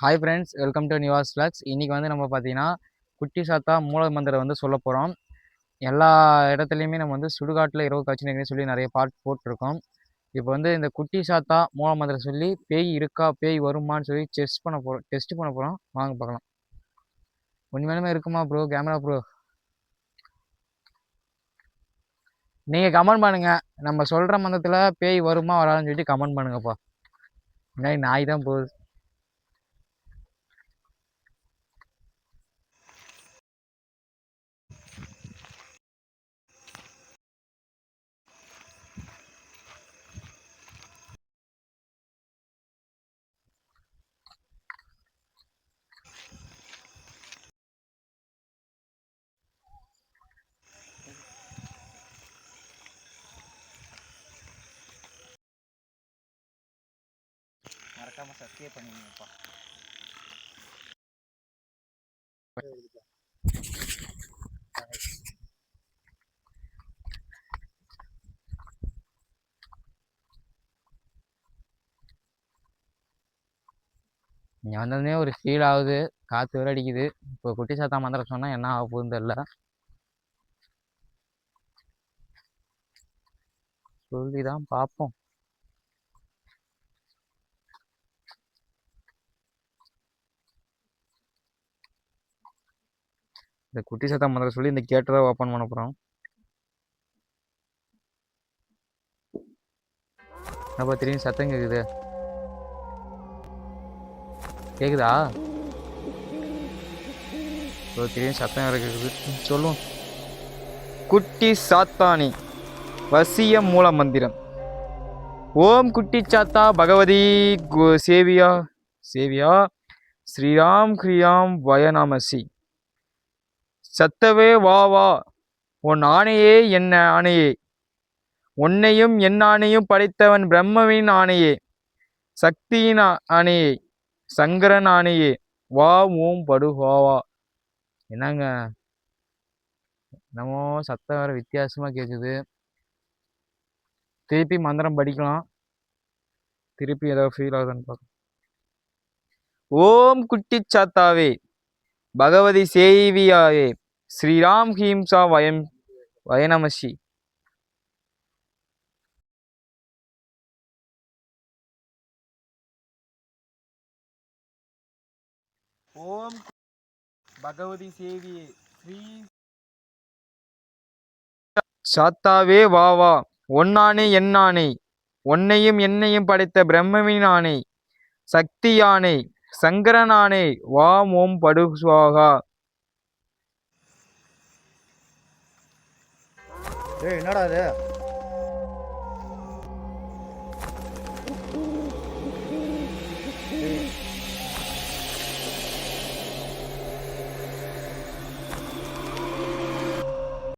Hi friends welcome to Nivas flux இன்றைக்கி வந்து நம்ம பார்த்தீங்கன்னா குட்டி சாத்தா மூல மந்திரம் வந்து சொல்ல போகிறோம் எல்லா இடத்துலையுமே நம்ம வந்து சுடுகாட்டில் இரவு காட்சி சொல்லி நிறைய பாட் போட்டிருக்கோம். இப்போ வந்து இந்த குட்டி சாத்தா மூல மந்திரம் சொல்லி பேய் இருக்கா பேய் வருமான்னு சொல்லி டெஸ்ட் பண்ண போகிறோம் டெஸ்ட் பண்ண போகிறோம் வாங்க பார்க்கலாம். உண்மையிலுமே இருக்குமா ப்ரோ கேமரா ப்ரோ நீங்கள் கமெண்ட் பண்ணுங்கள் நம்ம சொல்கிற மந்தத்தில் பேய் வருமா வராதுன்னு சொல்லிட்டு கமெண்ட் பண்ணுங்கப்பா. முன்னாடி நாய் தான் போகுது. மறக்காமல் சப்ஸ்கிரைப் பண்ணிடுங்கப்பா இங்கே வந்ததுமே ஒரு ஃபீல் ஆகுது. காற்று வேற அடிக்குது. இப்போ குட்டி சாத்தா மந்திரம் சொன்னால் என்ன ஆக போகுதுன்னு தெரில சொல்லி தான் பார்ப்போம். இந்த குட்டி சத்தம் மந்திர சொல்லி இந்த கேட்டரை ஓப்பன் பண்ண போகிறோம் அப்போ திரும்பி சத்தம் கேட்குது கேட்குதா இப்போ திரும்பி சத்தம் இருக்குது சொல்லும் சொல்லுவோம் குட்டி சாத்தானி வசிய மூல மந்திரம். ஓம் குட்டி சாத்தா பகவதி கு- சேவியா சேவியா ஸ்ரீராம் கிரியாம் வயநாமசி சத்தவே வா வா. உன் ஆணையே என்ன ஆணையே? உன்னையும் என் ஆணையும் படைத்தவன் பிரம்மவின் ஆணையே. சக்தியின் ஆணையே. சங்கரன் ஆணையே. வா ஓம் படுகோவா என்னங்க? என்னமோ சத்தம் வேற வித்தியாசமாக கேட்குது திருப்பி மந்திரம் படிக்கலாம். திருப்பி ஏதோ ஃபீல் ஆகுதுன்னு பார்க்கலாம். ஓம் குட்டி சாத்தாவே பகவதி சேவியாயே. ஸ்ரீராம் ஹீம்சா வயம் வயநமசி. ஓம் பகவதி சேவியே ஸ்ரீ சாத்தாவே வா வா. ஒன்னானே என்னானே. உன்னையும் என்னையும் படைத்த பிரம்மவின் ஆணை சக்தி யானை சங்கரனானே. வாம் ஓம் படு ஏய் என்னடா இது?